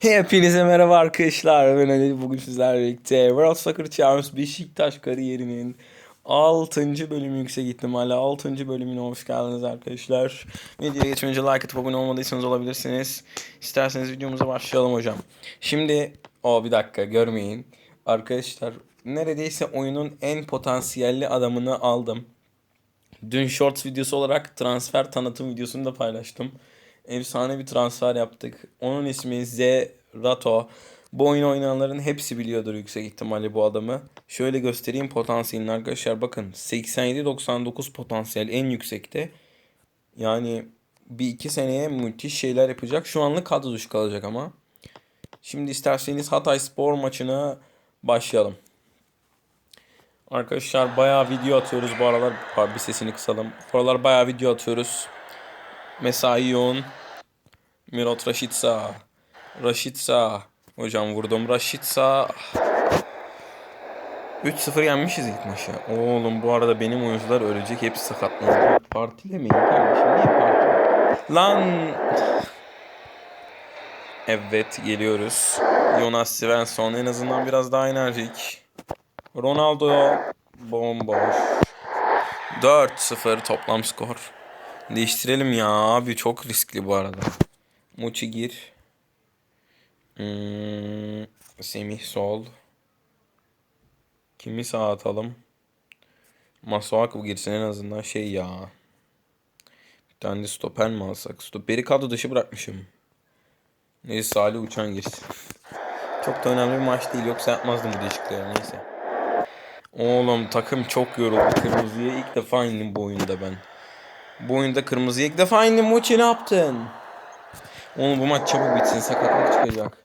Hepinize merhaba arkadaşlar. Ben Ali. Bugün sizlerle birlikte World Soccer Champions Beşiktaş kariyerinin 6. bölümü yüksek ihtimalle 6. bölümüne hoş geldiniz arkadaşlar. Videoya geçmeden önce like atıp abone olmadıysanız olabilirsiniz. İsterseniz videomuza başlayalım hocam. Şimdi o bir dakika görmeyin. Arkadaşlar neredeyse oyunun en potansiyelli adamını aldım. Dün Shorts videosu olarak transfer tanıtım videosunu da paylaştım. Efsane bir transfer yaptık. Onun ismi Z Rato. Bu oyun oynayanların hepsi biliyordur yüksek ihtimalle bu adamı. Şöyle göstereyim potansiyelini arkadaşlar. Bakın 87-99 potansiyel en yüksekte. Yani bir iki seneye müthiş şeyler yapacak. Şu anlık kadro dışı kalacak ama. Şimdi isterseniz Hatay Spor maçına başlayalım. Arkadaşlar bayağı video atıyoruz bu aralar. Bir sesini kısalım. Bu aralar bayağı video atıyoruz. Mesai yoğun. Mirot Raşitsa. Raşitsa. Hocam vurdum Raşitsa. 3-0 yenmişiz ilk maçı. Oğlum bu arada benim oyuncular ölecek. Hepsi sakatlandı. Partilemeyin kardeşim. Niye? Lan. Evet geliyoruz. Jonas Svensson en azından biraz daha enerjik. Ronaldo bomboş. 4-0 toplam skor. Değiştirelim ya abi çok riskli bu arada. Muçi gir. Hmm, Semih sol. Kimi sağ atalım? Masuaku girsin en azından şey ya. Bir tane de stoper mi alsak? Stoperi kadro dışı bırakmışım. Neyse Salih Uçan girsin. Çok da önemli bir maç değil yoksa yapmazdım bu değişiklikleri neyse. Oğlum takım çok yoruldu. Kırmızıya ilk defa indim bu oyunda ben. Bu oyunda kırmızıya ilk defa indim. Muçi ne yaptın? Oğlum bu maç çabuk bitsin. Sakatlık çıkacak.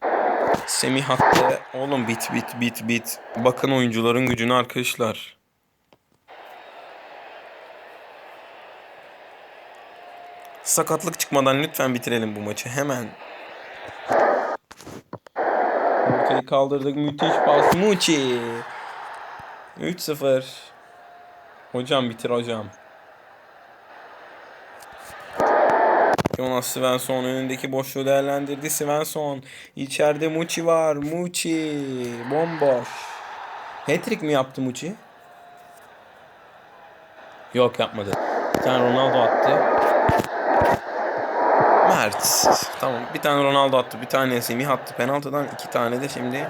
Semih attı. Oğlum bit bit bit bit. Bakın oyuncuların gücüne arkadaşlar. Sakatlık çıkmadan lütfen bitirelim bu maçı. Hemen. Ortayı kaldırdık. Müthiş pas. Muçi. 3-0. Hocam bitir hocam. Jonas Svensson önündeki boşluğu değerlendirdi. Svensson içeride Muçi var. Muçi bomboş. Hat-trick mi yaptı Muçi? Yok yapmadı. Bir tane Ronaldo attı. Mert. Tamam bir tane Ronaldo attı. Bir tane Semih attı. Penaltıdan iki tane de şimdi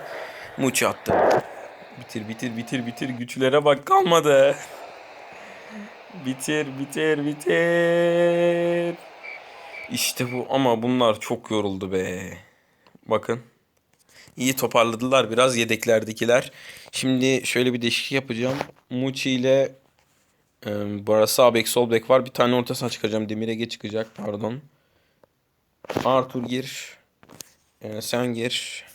Muçi attı. Bitir bitir bitir bitir. Güçlere bak kalmadı. bitir bitir bitir. İşte bu ama bunlar çok yoruldu be. Bakın. İyi toparladılar biraz yedeklerdekiler. Şimdi şöyle bir değişiklik yapacağım. Muçi ile e, bu arada sağ bek sol bek var. Bir tane orta saha çıkaracağım. Demir Ege çıkacak pardon. Arthur gir. E, sen gir.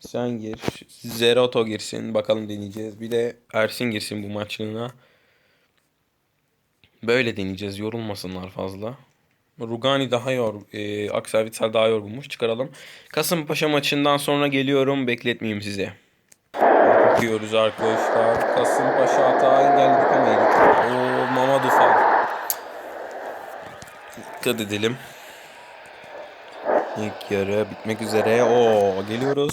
Sen gir. Zeroto girsin. Bakalım deneyeceğiz. Bir de Ersin girsin bu maçlığına. Böyle deneyeceğiz. Yorulmasınlar fazla. Rugani daha yor, e, Akservitsel daha yorgunmuş. Çıkaralım. Kasımpaşa maçından sonra geliyorum. Bekletmeyeyim sizi. Bakıyoruz arkadaşlar. Kasımpaşa hata engelledik ama yedik. Oo, Mamadou Fall. Dikkat edelim. İlk yarı bitmek üzere. Oo geliyoruz.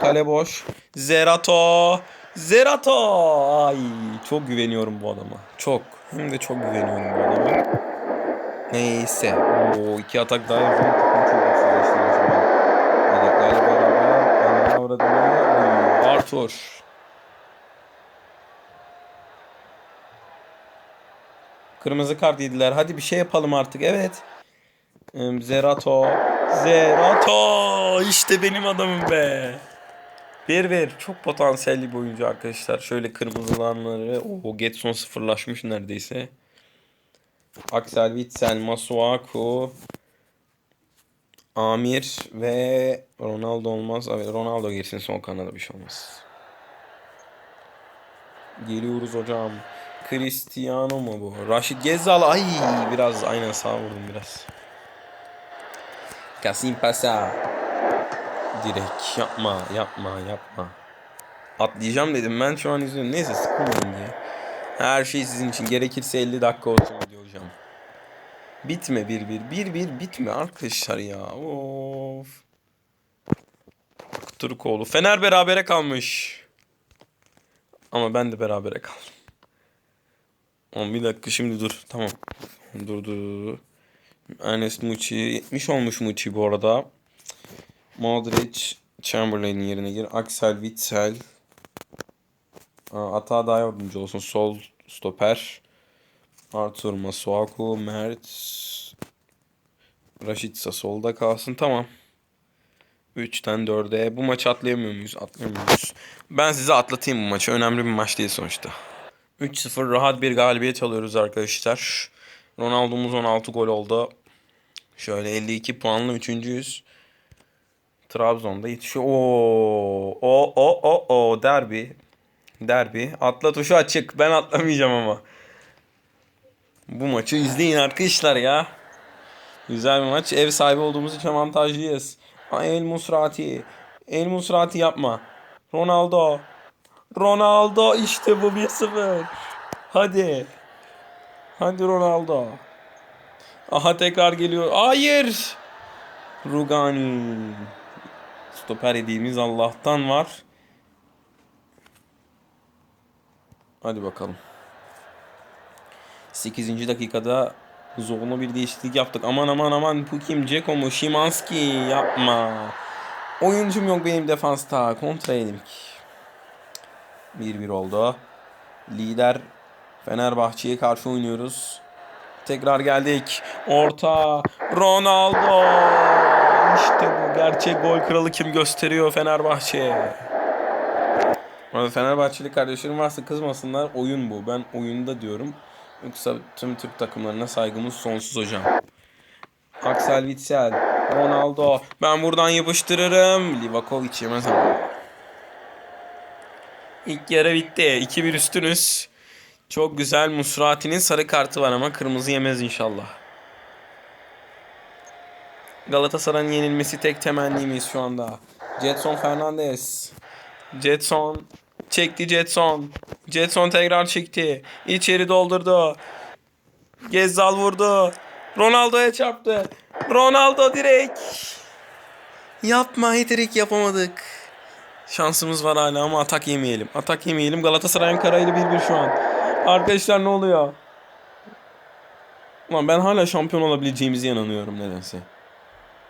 Kale boş. Zerato. Zerato. Ay çok güveniyorum bu adama. Çok. Hem de çok güveniyorum bu adama. Neyse. O iki atak daha yapalım. Takım çok güçsüzleştirmiş an. Yedeklerle beraber anına uğradığını Arthur. Kırmızı kart yediler. Hadi bir şey yapalım artık. Evet. Zerato. Zerato. İşte benim adamım be. Bir ver. Çok potansiyelli bir oyuncu arkadaşlar. Şöyle kırmızılanları. O Getson sıfırlaşmış neredeyse. Axel Witsel, Masuaku, Amir ve Ronaldo olmaz. Evet, Ronaldo girsin son kanada bir şey olmaz. Geliyoruz hocam. Cristiano mu bu? Raşit Gezal. Ay biraz aynen sağ vurdum biraz. Kasim Pasa. Direkt yapma yapma yapma. Atlayacağım dedim ben şu an izliyorum. Neyse sıkılmadım diye. Her şey sizin için. Gerekirse 50 dakika olsun hocam. Bitme 1-1. 1-1 bitme arkadaşlar ya. Of. Türkoğlu. Fener berabere kalmış. Ama ben de berabere kaldım. Oğlum bir dakika şimdi dur. Tamam. Dur dur. Ernest Muçi 70 olmuş Muçi bu arada. Modric Chamberlain'in yerine gir. Axel Witsel. Ata daha yardımcı olsun. Sol stoper. Arthur Masuaku, Mert, Raşitsa solda kalsın. Tamam. 3'ten 4'e. Bu maçı atlayamıyor muyuz? Atlayamıyor muyuz? Ben size atlatayım bu maçı. Önemli bir maç değil sonuçta. 3-0 rahat bir galibiyet alıyoruz arkadaşlar. Ronaldo'muz 16 gol oldu. Şöyle 52 puanlı üçüncüyüz. Trabzon'da yetişiyor. Oo, o o o o derbi. Derbi. Atla tuşu açık. Ben atlamayacağım ama. Bu maçı izleyin arkadaşlar ya. Güzel bir maç. Ev sahibi olduğumuz için avantajlıyız. Ay, El Musrati. El Musrati yapma. Ronaldo. Ronaldo işte bu 1-0. Hadi. Hadi Ronaldo. Aha tekrar geliyor. Hayır. Rugani. Stoper hediyemiz Allah'tan var. Hadi bakalım. 8. dakikada zorlu bir değişiklik yaptık. Aman aman aman bu kim? Ceko mu? Şimanski yapma. Oyuncum yok benim defansta. Kontra yedik. 1-1 oldu. Lider Fenerbahçe'ye karşı oynuyoruz. Tekrar geldik. Orta. Ronaldo. İşte bu gerçek gol kralı kim gösteriyor Fenerbahçe. Fenerbahçeli kardeşlerim varsa kızmasınlar. Oyun bu. Ben oyunda diyorum. Yoksa tüm Türk takımlarına saygımız sonsuz hocam. Axel Witsel, Ronaldo. Ben buradan yapıştırırım. Livakovic yemez ama. İlk yarı bitti. 2-1 üstünüz. Çok güzel. Musrati'nin sarı kartı var ama kırmızı yemez inşallah. Galatasaray'ın yenilmesi tek temennimiz şu anda. Jetson Fernandez. Jetson çekti Jetson. Jetson tekrar çekti. İçeri doldurdu. Gezzal vurdu. Ronaldo'ya çarptı. Ronaldo direkt. Yapma direkt yapamadık. Şansımız var hala ama atak yemeyelim. Atak yemeyelim. Galatasaray'ın karayla 1-1 şu an. Arkadaşlar ne oluyor? Lan ben hala şampiyon olabileceğimize inanıyorum nedense.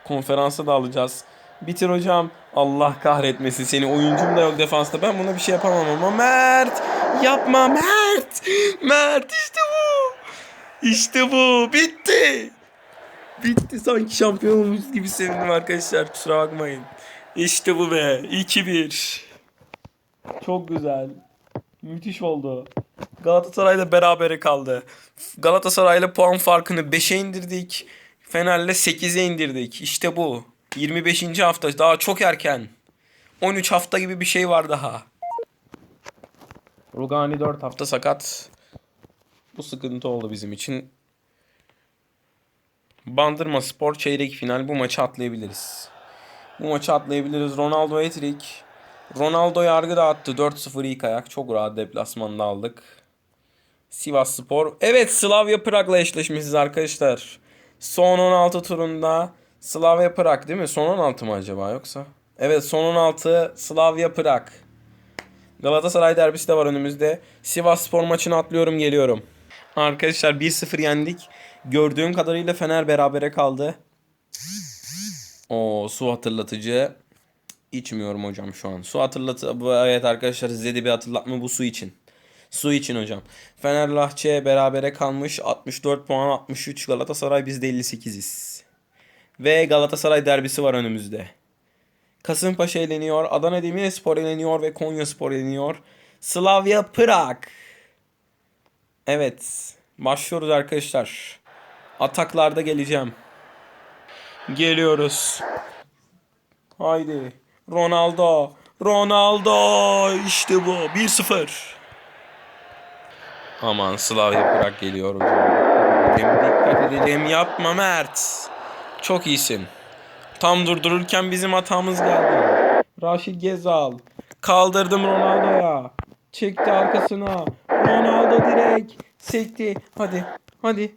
Konferansa da alacağız. Bitir hocam. Allah kahretmesin seni. Oyuncum da yok defansta. Ben buna bir şey yapamam ama Mert. Yapma Mert. Mert işte bu. İşte bu. Bitti. Bitti sanki şampiyon olmuş gibi sevindim arkadaşlar. Kusura bakmayın. İşte bu be. 2-1. Çok güzel. Müthiş oldu. Galatasaray'la berabere kaldı. Galatasaray'la puan farkını 5'e indirdik. Fener'le 8'e indirdik. İşte bu. 25. hafta daha çok erken. 13 hafta gibi bir şey var daha. Rugani 4 hafta sakat. Bu sıkıntı oldu bizim için. Bandırma Spor çeyrek final bu maçı atlayabiliriz. Bu maçı atlayabiliriz. Ronaldo hat-trick. Ronaldo yargı dağıttı. 4-0 ilk ayak. Çok rahat deplasmanda aldık. Sivas Spor. Evet Slavia Prag'la eşleşmişiz arkadaşlar. Son 16 turunda Slavia Prag değil mi? Son 16 mı acaba yoksa? Evet son 16 Slavia Prag. Galatasaray derbisi de var önümüzde. Sivas Spor maçını atlıyorum geliyorum. Arkadaşlar 1-0 yendik. Gördüğüm kadarıyla Fener berabere kaldı. O su hatırlatıcı. İçmiyorum hocam şu an. Su hatırlatı evet arkadaşlar size de bir hatırlatma bu su için. Su için hocam. Fenerbahçe berabere kalmış 64 puan 63 Galatasaray biz de 58'iz. Ve Galatasaray derbisi var önümüzde. Kasımpaşa eleniyor, Adana Demirspor eleniyor ve Konya Spor eleniyor. Slavia Prag. Evet, başlıyoruz arkadaşlar. Ataklarda geleceğim. Geliyoruz. Haydi. Ronaldo. Ronaldo. İşte bu. 1-0. Aman Slavia Prag geliyor hocam. Dikkat edelim. Yapma Mert. Çok iyisin. Tam durdururken bizim hatamız geldi. Raşit Gezal. Kaldırdım Ronaldo'ya. Çekti arkasına. Ronaldo direkt. Sekti. Hadi. Hadi.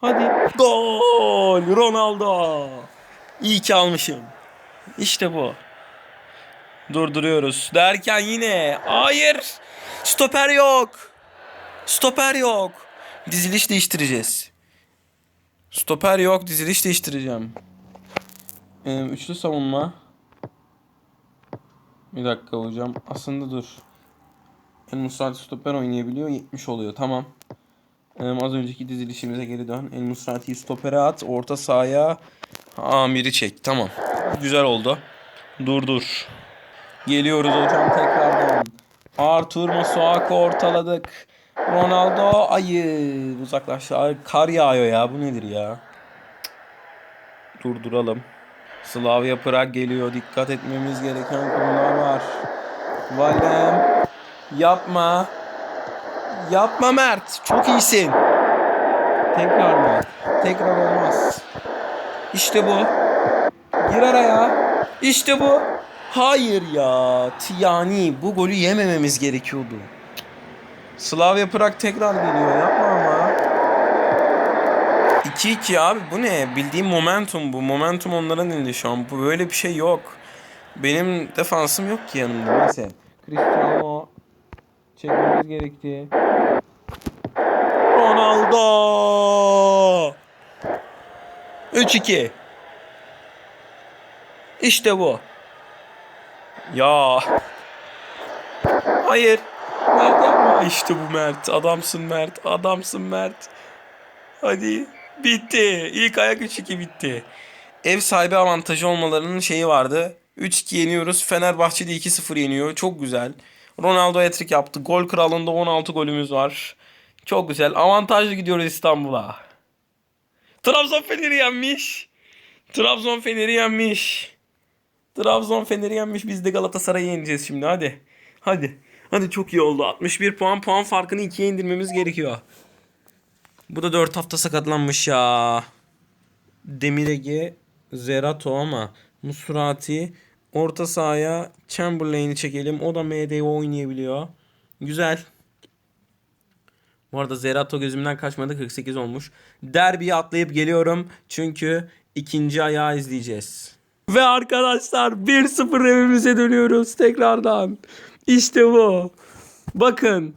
Hadi. Gol. Ronaldo. İyi ki almışım. İşte bu. Durduruyoruz. Derken yine. Hayır. Stoper yok. Stoper yok. Diziliş değiştireceğiz. Stoper yok. Diziliş değiştireceğim. Ee, üçlü savunma. Bir dakika hocam. Aslında dur. El Musrati stoper oynayabiliyor. 70 oluyor. Tamam. Ee, az önceki dizilişimize geri dön. El Musrati'yi stopere at. Orta sahaya Amir'i çek. Tamam. Güzel oldu. Dur dur. Geliyoruz hocam tekrardan. Arthur Masuako ortaladık. Ronaldo ayı uzaklaştı. Ay, kar yağıyor ya. Bu nedir ya? Durduralım. Slavia Prag geliyor. Dikkat etmemiz gereken konular var. Valem. Yapma. Yapma Mert. Çok iyisin. Tekrar mı? Tekrar olmaz. İşte bu. Gir araya. İşte bu. Hayır ya. Yani bu golü yemememiz gerekiyordu. Slavia Prag tekrar geliyor. Yapma ama. 2-2 abi bu ne? Bildiğim momentum bu. Momentum onların elinde şu an. Bu böyle bir şey yok. Benim defansım yok ki yanımda. Neyse. Cristiano çekmemiz gerekti. Ronaldo. 3-2. İşte bu. Ya. Hayır. Yapma. İşte bu Mert. Adamsın Mert. Adamsın Mert. Hadi. Bitti. İlk ayak 3-2 bitti. Ev sahibi avantajı olmalarının şeyi vardı. 3-2 yeniyoruz. Fenerbahçe de 2-0 yeniyor. Çok güzel. Ronaldo hat yaptı. Gol kralında 16 golümüz var. Çok güzel. Avantajlı gidiyoruz İstanbul'a. Trabzon Fener'i yenmiş. Trabzon Fener'i yenmiş. Trabzon Fener'i yenmiş. Biz de Galatasaray'ı yeneceğiz şimdi. Hadi. Hadi. Hadi çok iyi oldu. 61 puan. Puan farkını 2'ye indirmemiz gerekiyor. Bu da 4 hafta sakatlanmış ya. Demirege, Zerato ama Musrati orta sahaya Chamberlain'i çekelim. O da MD'yi oynayabiliyor. Güzel. Bu arada Zerato gözümden kaçmadı 48 olmuş. Derbiye atlayıp geliyorum. Çünkü ikinci ayağı izleyeceğiz. Ve arkadaşlar 1-0 evimize dönüyoruz tekrardan. İşte bu. Bakın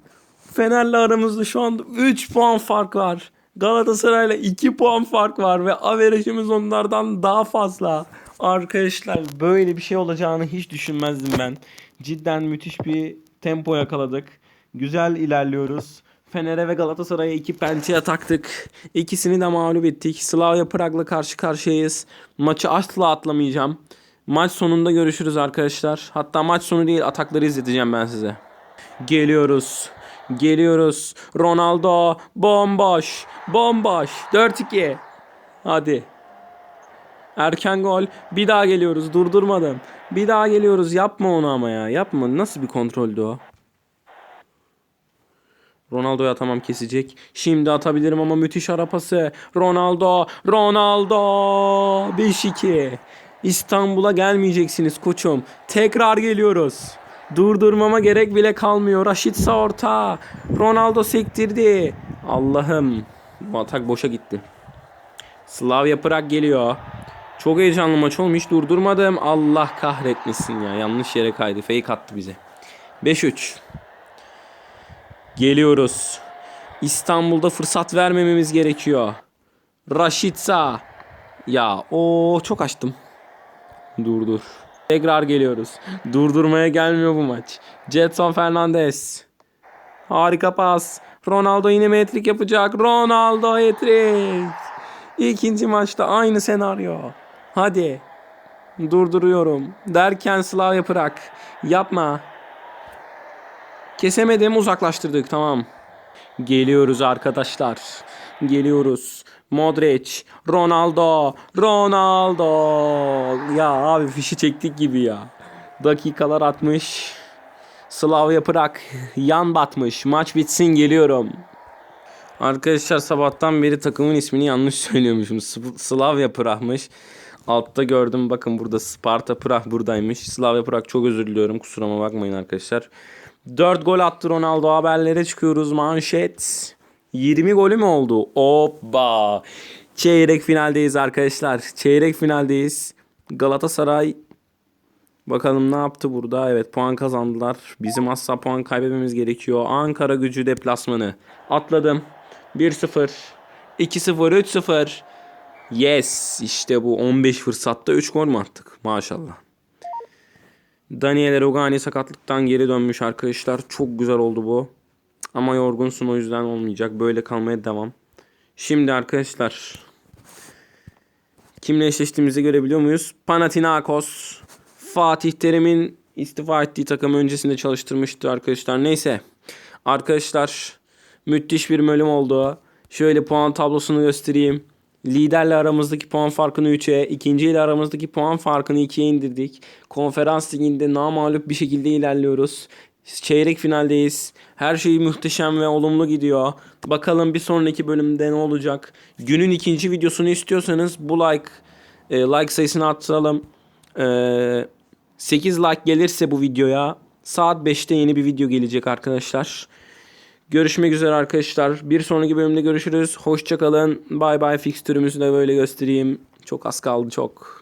Fener'le aramızda şu anda 3 puan fark var. Galatasaray'la 2 puan fark var ve averajımız onlardan daha fazla. Arkadaşlar böyle bir şey olacağını hiç düşünmezdim ben. Cidden müthiş bir tempo yakaladık. Güzel ilerliyoruz. Fener'e ve Galatasaray'a iki pençeye taktık. İkisini de mağlup ettik. Slavia Prag'la karşı karşıyayız. Maçı asla atlamayacağım. Maç sonunda görüşürüz arkadaşlar. Hatta maç sonu değil atakları izleteceğim ben size. Geliyoruz. Geliyoruz. Ronaldo bomboş. Bomboş. 4-2. Hadi. Erken gol. Bir daha geliyoruz. Durdurmadım. Bir daha geliyoruz. Yapma onu ama ya. Yapma. Nasıl bir kontroldü o? Ronaldo'ya tamam kesecek. Şimdi atabilirim ama müthiş ara pası. Ronaldo. Ronaldo. 5-2. İstanbul'a gelmeyeceksiniz koçum. Tekrar geliyoruz. Durdurmama gerek bile kalmıyor. Raşitsa orta. Ronaldo sektirdi. Allah'ım. Bu atak boşa gitti. Slavia Prag geliyor. Çok heyecanlı maç olmuş. Durdurmadım. Allah kahretmesin ya. Yanlış yere kaydı. Fake attı bize. 5-3. Geliyoruz. İstanbul'da fırsat vermememiz gerekiyor. Raşitsa. Ya o çok açtım. Dur dur. Tekrar geliyoruz. Durdurmaya gelmiyor bu maç. Jetson Fernandez. Harika pas. Ronaldo yine metrik yapacak. Ronaldo hat-trick. İkinci maçta aynı senaryo. Hadi. Durduruyorum. Derken Slavia Prag. Yapma. Kesemedim uzaklaştırdık tamam. Geliyoruz arkadaşlar. Geliyoruz. Modric, Ronaldo, Ronaldo. Ya abi fişi çektik gibi ya. Dakikalar atmış. Slavia Prag yan batmış. Maç bitsin geliyorum. Arkadaşlar sabahtan beri takımın ismini yanlış söylüyormuşum. S- Slavia Prag'mış. Altta gördüm bakın burada Sparta Prag buradaymış. Slavia Prag çok özür diliyorum kusuruma bakmayın arkadaşlar. 4 gol attı Ronaldo haberlere çıkıyoruz manşet. 20 golü mü oldu? Hoppa. Çeyrek finaldeyiz arkadaşlar. Çeyrek finaldeyiz. Galatasaray Bakalım ne yaptı burada? Evet puan kazandılar. Bizim asla puan kaybetmemiz gerekiyor. Ankara gücü deplasmanı. Atladım. 1-0. 2-0. 3-0. Yes. işte bu 15 fırsatta 3 gol mü attık? Maşallah. Daniel Rogani sakatlıktan geri dönmüş arkadaşlar. Çok güzel oldu bu. Ama yorgunsun o yüzden olmayacak. Böyle kalmaya devam. Şimdi arkadaşlar kimle eşleştiğimizi görebiliyor muyuz? Panathinaikos. Fatih Terim'in istifa ettiği takım öncesinde çalıştırmıştı arkadaşlar. Neyse. Arkadaşlar müthiş bir bölüm oldu. Şöyle puan tablosunu göstereyim. Liderle aramızdaki puan farkını 3'e, ikinci ile aramızdaki puan farkını 2'ye indirdik. Konferans liginde namağlup bir şekilde ilerliyoruz. Çeyrek finaldeyiz. Her şey muhteşem ve olumlu gidiyor. Bakalım bir sonraki bölümde ne olacak. Günün ikinci videosunu istiyorsanız bu like e, like sayısını arttıralım. E, 8 like gelirse bu videoya saat 5'te yeni bir video gelecek arkadaşlar. Görüşmek üzere arkadaşlar. Bir sonraki bölümde görüşürüz. Hoşçakalın. Bay bay fikstürümüzü de böyle göstereyim. Çok az kaldı çok.